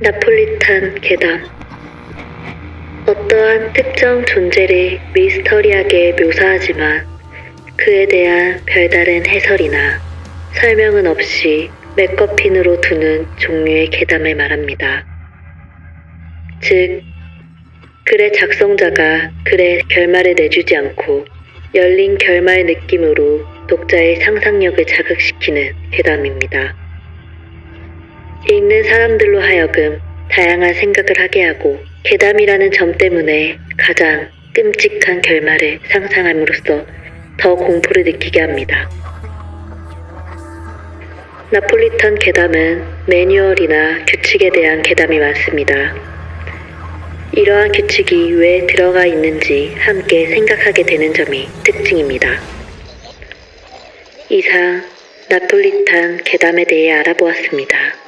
나폴리탄 계담 어떠한 특정 존재를 미스터리하게 묘사하지만 그에 대한 별다른 해설이나 설명은 없이 맥거핀으로 두는 종류의 계담을 말합니다. 즉, 글의 작성자가 글의 결말을 내주지 않고 열린 결말 느낌으로 독자의 상상력을 자극시키는 괴담입니다. 읽는 사람들로 하여금 다양한 생각을 하게 하고 괴담이라는 점 때문에 가장 끔찍한 결말을 상상함으로써 더 공포를 느끼게 합니다. 나폴리탄 괴담은 매뉴얼이나 규칙에 대한 괴담이 많습니다. 이러한 규칙이 왜 들어가 있는지 함께 생각하게 되는 점이 특징입니다. 이상 나폴리탄 괴담에 대해 알아보았습니다.